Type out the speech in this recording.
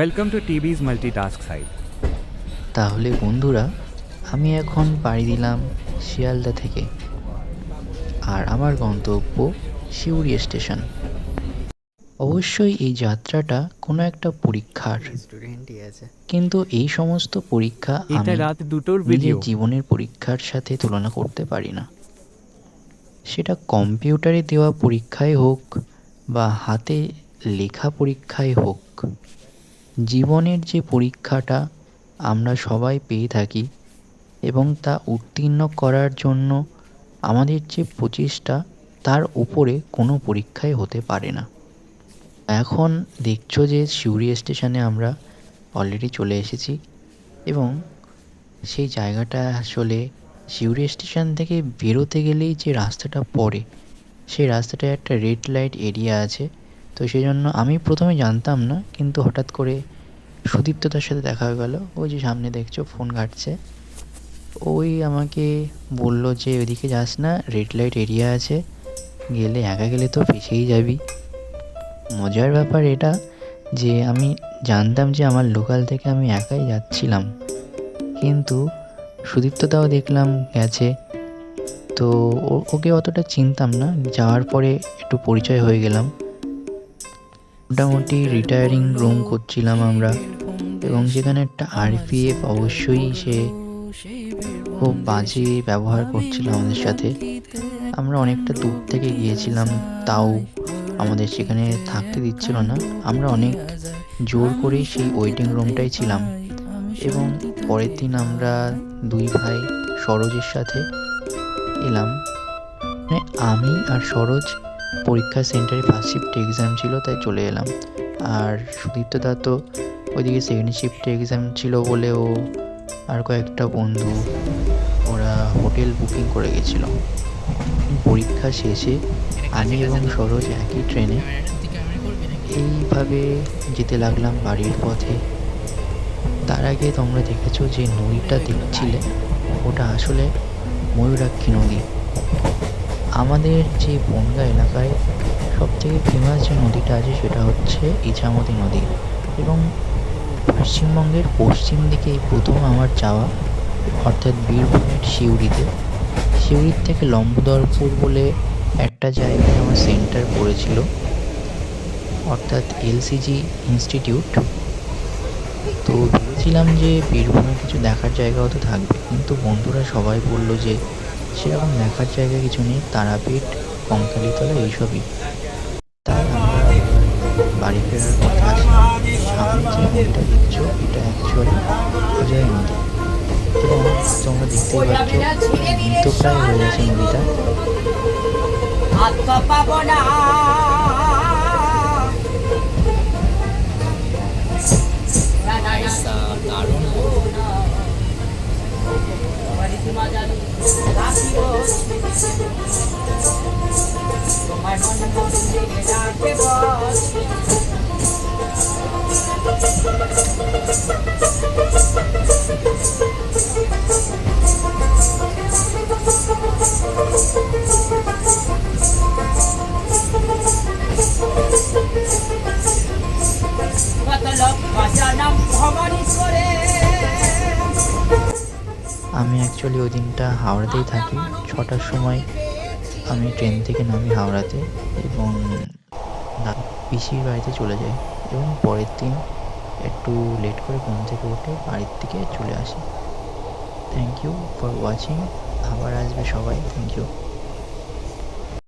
Welcome to TB's multitask site. তাহলে বন্ধুরা আমি এখন পাড়ি দিলাম শিয়ালদা থেকে। আর আমার গন্তব্য সিউড়ি স্টেশন। অবশ্যই এই যাত্রাটা কোনো একটা পরীক্ষার। কিন্তু এই সমস্ত পরীক্ষা আমি রাত দুটোর নিজের জীবনের পরীক্ষার সাথে তুলনা করতে পারি না। সেটা কম্পিউটারে দেওয়া পরীক্ষায় হোক বা হাতে লেখা পরীক্ষায় হোক। জীবনের যে পরীক্ষাটা আমরা সবাই পেয়ে থাকি এবং তা উত্তীর্ণ করার জন্য আমাদের যে প্রচেষ্টা, তার উপরে কোনো পরীক্ষাই হতে পারে না। এখন দেখছ যে সিউড়ি স্টেশনে আমরা অলরেডি চলে এসেছি এবং সেই জায়গাটা আসলে সিউড়ি স্টেশন থেকে বেরোতে গেলেই যে রাস্তাটা পড়ে, সেই রাস্তাটায় একটা রেড লাইট এরিয়া আছে। তো সেই জন্য আমি প্রথমে জানতাম না, কিন্তু হঠাৎ করে সুদীপ্ততার সাথে দেখা হয়ে গেল। ওই যে সামনে দেখছ, ফোন ঘাটছে। ওই আমাকে বলল যে, ওইদিকে যাস না রেড লাইট এরিয়া আছে। গেলে একা গেলে তো পিছিয়েই যাবি। মজার ব্যাপার এটা যে, আমি জানতাম যে, আমার লোকাল থেকে আমি একাই যাচ্ছিলাম। কিন্তু সুদীপ্তদাও দেখলাম গেছে। তো ওকে অতটা চিনতাম না। যাওয়ার পরে একটু পরিচয় হয়ে গেলাম। মোটামুটি রিটায়ারিং রুম করছিলাম আমরা এবং সেখানে একটা আরপিএফ অবশ্যই সে খুব বাজে ব্যবহার করছিল আমাদের সাথে। আমরা অনেকটা দূর থেকে গিয়েছিলাম, তাও আমাদের সেখানে থাকতে দিচ্ছিল না। আমরা অনেক জোর করেই সেই ওয়েটিং রুমটাই ছিলাম এবং পরের দিন আমরা দুই ভাই সরোজের সাথে এলাম। মানে আমি আর সরোজ পরীক্ষা সেন্টারে ফার্স্ট শিফটে এক্সাম ছিল, তাই চলে এলাম। আর সুদীপ্ত দা তো ওইদিকে সেকেন্ড শিফটে এক্সাম ছিল বলে ও আর কয়েকটা বন্ধু ওরা হোটেল বুকিং করে গেছিল। পরীক্ষা শেষে আমি এবং সরোজ একই ট্রেনে এইভাবে যেতে লাগলাম বাড়ির পথে। তার আগে তোমরা দেখেছ যে নদীটা দেখছিলে, ওটা আসলে ময়ূরাক্ষী নদী। আমাদের যে বনগা এলাকায় সবথেকে ফেমাস যে নদীটা আছে সেটা হচ্ছে ইছামতি নদী এবং পশ্চিমবঙ্গের পশ্চিম দিকে এই প্রথম আমার যাওয়া, অর্থাৎ বীরভূমের সিউড়িতে। সিউড়ির থেকে লম্বদরপুর বলে একটা জায়গায় আমার সেন্টার পড়েছিল, অর্থাৎ এলসিজি ইনস্টিটিউট। তো ভেবেছিলাম যে বীরভূমে কিছু দেখার জায়গাও তো থাকবে, কিন্তু বন্ধুরা সবাই বলল যে সেরকম দেখার জায়গা কিছু নেই, তারাপীঠ কঙ্কালীতলা এইসবই। তাই আমরা বাড়ি ফেরার পথে আছে। সামনে যে নদীটা এটা অ্যাকচুয়ালি অজয় নদী। এবং তোমরা দেখতেই পাচ্ছ মৃতপ্রায় হয়ে গেছে নদীটা। রাখিও তোমার মন আমি অ্যাকচুয়ালি ওই দিনটা হাওড়াতেই থাকি। ছটার সময় আমি ট্রেন থেকে নামি হাওড়াতে এবং পিসির বাড়িতে চলে যাই এবং পরের দিন একটু লেট করে ঘুম থেকে উঠে বাড়ির থেকে চলে আসি। থ্যাংক ইউ ফর ওয়াচিং আবার আসবে সবাই। Thank you